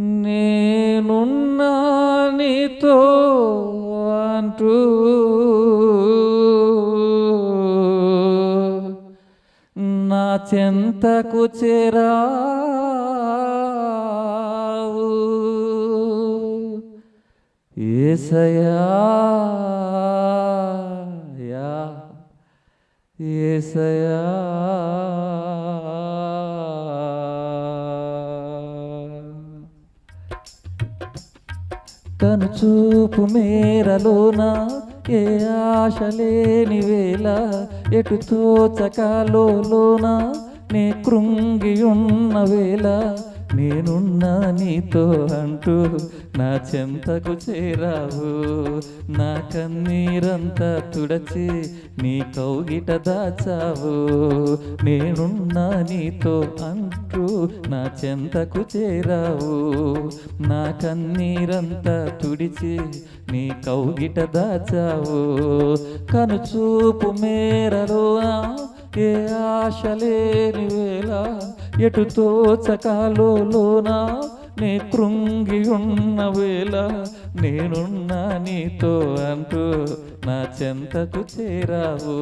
నేనున్నా నీతో అంటూ. నా చెంతకు చేరావు. ఏసయా యా ఏసయా. చూపు మేరలోన ఏ ఆశ లేని వేళ ఎటు తోచకాలోన నే కృంగి ఉన్న వేళ. నేనున్నా నీతో అంటూ నా చెంతకు చేరావు. నా కన్నీరంతా తుడచి నీ కౌగిట దాచావు. నేనున్నా నీతో అంటూ నా చెంతకు చేరావు. నా కన్నీరంతా తుడిచి నీ కౌగిట దాచావు. కనుచూపు మేరలో ఏ ఆశ లేని వేళ ఎటు తోచకాలోనా నే కృంగి ఉన్న వేళ నేనున్నా నీతో అంటూ నా చెంతకు చేరావు.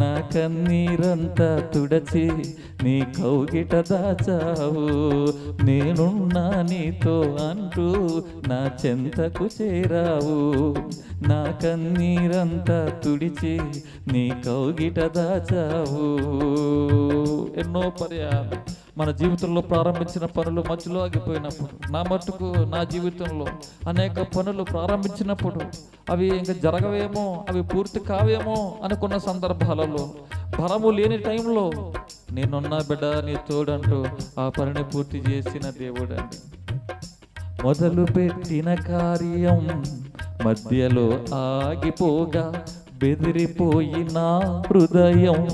నా కన్నీరంతా తుడచి నీ కౌగిట దాచావు. నేనున్నా నీతో అంటూ నా చెంతకు చేరావు. నా కన్నీరంతా తుడిచి నీ కౌగిట దాచావు. ఎన్నో పర్యాలు మన జీవితంలో ప్రారంభించిన పనులు మధ్యలో ఆగిపోయినప్పుడు నా మట్టుకు నా జీవితంలో అనేక పనులు ప్రారంభించినప్పుడు అవి ఇంకా జరగవేమో అవి పూర్తి కావేమో అనుకున్న సందర్భాలలో బలము లేని టైంలో నేనున్నా బిడ్డ నీ తోడంటూ ఆ పనిని పూర్తి చేసిన దేవుడండి. మొదలు పెట్టిన కార్యం మధ్యలో ఆగిపోగా బెదిరిపోయిన హృదయం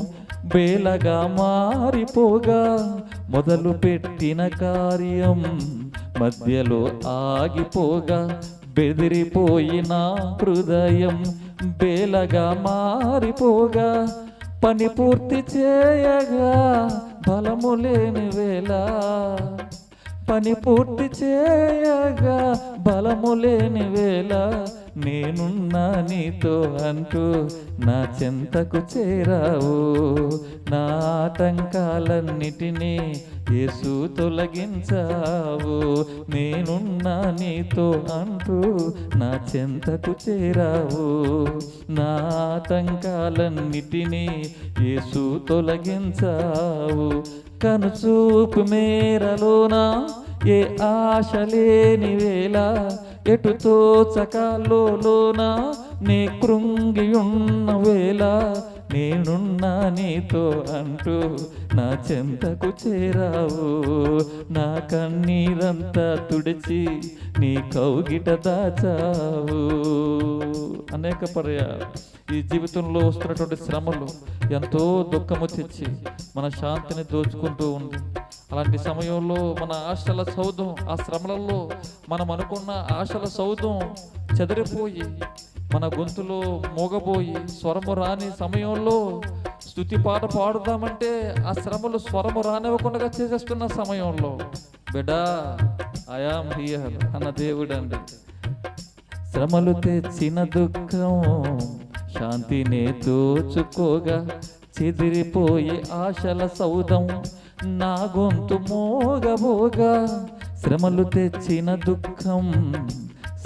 బేలగా మారిపోగా మొదలు పెట్టిన కార్యం మధ్యలో ఆగిపోగా బెదిరిపోయిన హృదయం బేలగా మారిపోగా పని పూర్తి చేయగా బలము లేని వేళ పని పూర్తి చేయగా బలము లేని వేళ నేనున్నా నీతో అంటూ నా చెంతకు చేరావు. నా ఆటంకాలన్నిటినీ యేసు తొలగించావు. నేనున్నా నీతో అంటూ నా చెంతకు చేరావు. నా ఆటంకాలన్నిటినీ యేసు తొలగించావు. కనుచూపు మేరలోనా? ఏ ఆశ లేని వేళ ఎటు తోచకాలోన నీ కృంగి ఉన్న వేళ నేనున్నా నీతో అంటూ నా చెంతకు చేరావు. నా కన్నీరంతా తుడిచి నీ కౌగిట దాచావు. అనేక పర్యాలు ఈ జీవితంలో వస్తున్నటువంటి శ్రమలు ఎంతో దుఃఖము తెచ్చి మన శాంతిని దోచుకుంటూ ఉంది. అలాంటి సమయంలో మన ఆశల సౌధం ఆ శ్రమలలో మనం అనుకున్న ఆశల సౌధం చెదిరిపోయి మన గొంతులో మోగబోయి స్వరము రాని సమయంలో స్థుతి పాట పాడుదామంటే ఆ శ్రమలు స్వరము రానివ్వకుండా చేసేస్తున్న సమయంలో బిడా ఐఆమ్ హియర్ అన్న దేవుడండి. శ్రమలు తెచ్చిన దుఃఖం శాంతినే తోచుకోగా చెదిరిపోయే ఆశల సౌదం నా గొంతు మోగబోగా శ్రమలు తెచ్చిన దుఃఖం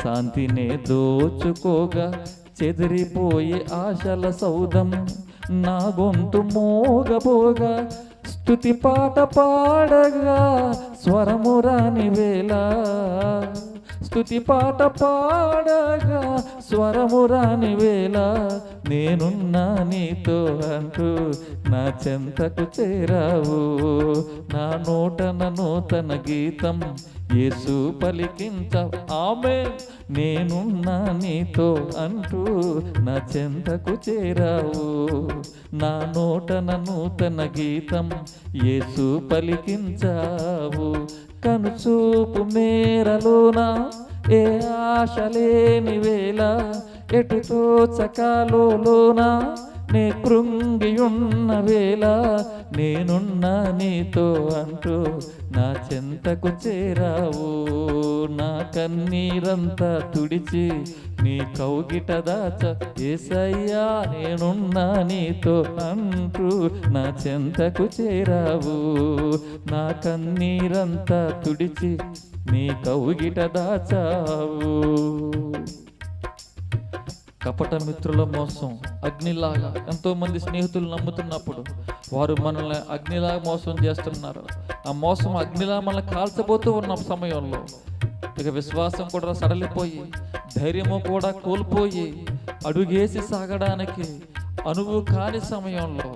శాంతినే దోచుకోగా. చెదిరిపోయే ఆశల సౌదం నా గొంతు మోగబోగా స్తుతి పాట పాడగా స్వరము రాని వేళ స్థుతి పాట పాడగా స్వరము రాని వేళ నేనున్నా నీతో అంటూ నా చెంతకు చేరావు. నా నూటన నూతన గీతం యేసు పలికించ ఆమె నేనున్నా నీతో అంటూ నా చెంతకు చేరావు. నా నోటన నూతన గీతం యేసు పలికించావు. కనుచూపు మేరలోన ఏ ఆశ లేని వేళ ఎటుతో తోచకాలోన నే కృంగి ఉన్న వేళ నేనున్నా నీతో అంటూ నా చెంతకు చేరావు. నా కన్నీరంతా తుడిచి నీ కౌగిట దాచ ఏసయ్యా నేనున్నా నీతో అంటూ నా చెంతకు చేరావు. నా కన్నీరంతా తుడిచి నీ కౌగిట దాచావు. కపట మిత్రుల మోసం అగ్నిలాగా ఎంతో మంది స్నేహితులు నమ్ముతున్నప్పుడు వారు మనల్ని అగ్నిలాగా మోసం చేస్తున్నారు. ఆ మోసం అగ్నిలా మనల్ని కాల్చబోతూ ఉన్న సమయంలో ఇక విశ్వాసం కూడా సడలిపోయి ధైర్యము కూడా కోల్పోయి అడుగేసి సాగడానికి అనువు కాని సమయంలో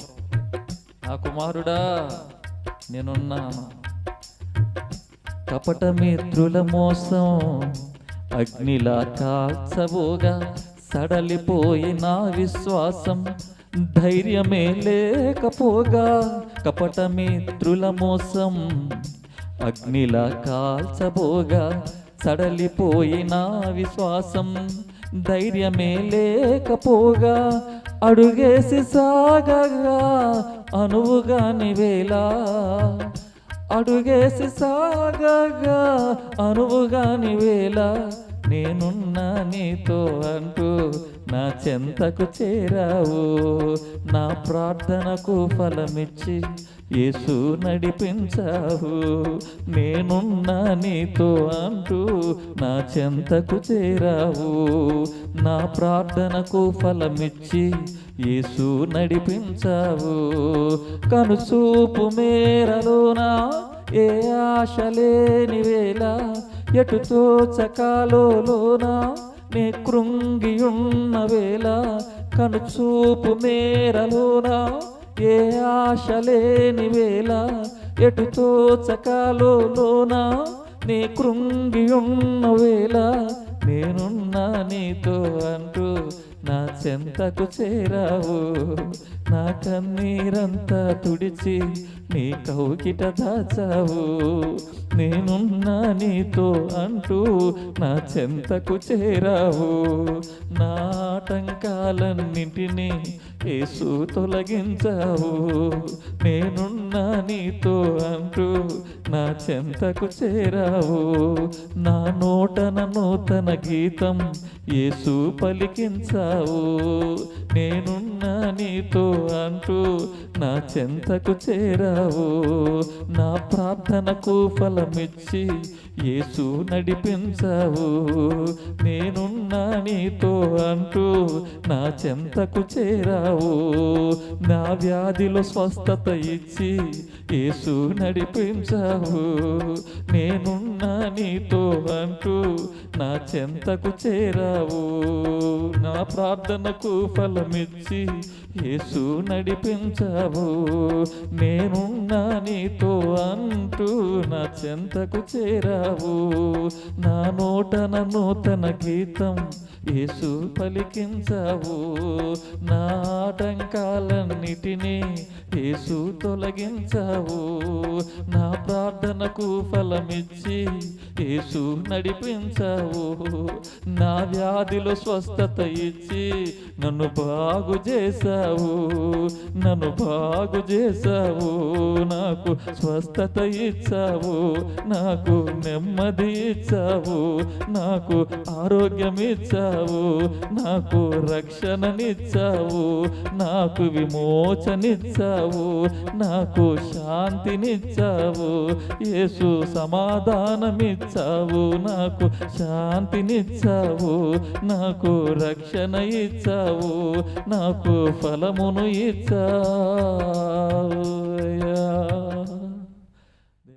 నా కుమారుడా నేనున్నాను కపట మిత్రుల మోసం అగ్నిలా కాల్చబోగా సడలిపోయిన విశ్వాసం ధైర్యమే లేకపోగా కపట మిత్రుల మోసం అగ్నిలా కాల్చబోగా సడలిపోయిన విశ్వాసం ధైర్యమే లేకపోగా అడుగేసి సాగగా అనువుగాని వేళ అడుగేసి సాగగా అనువుగాని నివేలా నేనున్నా నీతో అంటూ నా చెంతకు చేరావు. నా ప్రార్థనకు ఫలమిచ్చి యేసు నడిపించావు. నేనున్నా నీతో అంటూ నా చెంతకు చేరావు. నా ప్రార్థనకు ఫలమిచ్చి యేసు నడిపించావు. కనుసూపు మేరలోనా? ఏ ఆశ లేని వేళ ఎటు తోచకాలోనా నే కృంగి ఉన్న వేళ కనుచూపు మేరలోన? ఏ ఆశ లేని వేళ ఎటు తోచకాలోనా నీ కృంగి ఉన్న వేళ నేనున్నా నీతో అంటూ నా చెంతకు చేరావు. నా కన్నీరంతా తుడిచి నీ కౌకిట దాచావు. నేనున్నా నీతో అంటూ నా చెంతకు చేరావు. నా ఆటంకాలన్నింటినీ యేసు తొలగించావు. నేనున్నా నీతో అంటూ నా చెంతకు చేరావు. నా నోటన నూతన గీతం యేసు పలికించావు నేనున్నా నీతో అంటూ నా చెంతకు చేరావు. నా ప్రార్థనకు ఫలమిచ్చి యేసు నడిపించావు. నేనున్నా నీతో అంటూ నా చెంతకు చేరావు. నా వ్యాధిలో స్వస్థత ఇచ్చి యేసు నడిపించావు. నేనున్నా నీతో అంటూ నా చెంతకు చేరావు. ప్రార్థనకు ఫలమిచ్చి యేసు నడిపించావు. నేనున్నా నీతో అంటూ నా చెంతకు చేరావు. నా నూటన నూతన గీతం యేసు పలికించావు. నా ఆటంకాలన్నిటినీ యేసు తొలగించావు. నా ప్రార్థనకు ఫలమిచ్చి యేసు నడిపించావు. నా వ్యాధిలో స్వస్థత ఇచ్చి నన్ను బాగు చేశావు. నన్ను బాగు చేశావు. నాకు స్వస్థత ఇచ్చావు. నాకు నెమ్మది ఇచ్చావు. నాకు ఆరోగ్యం ఇచ్చావు. నాకు రక్షణనిచ్చావు. నాకు విమోచనిచ్చావు. నాకు శాంతినిచ్చావు. యేసు సమాధానమిచ్చావు. నాకు శాంతినిచ్చావు. నాకు రక్షణ ఇచ్చావు. నాకు ఫలమును ఇచ్చావు.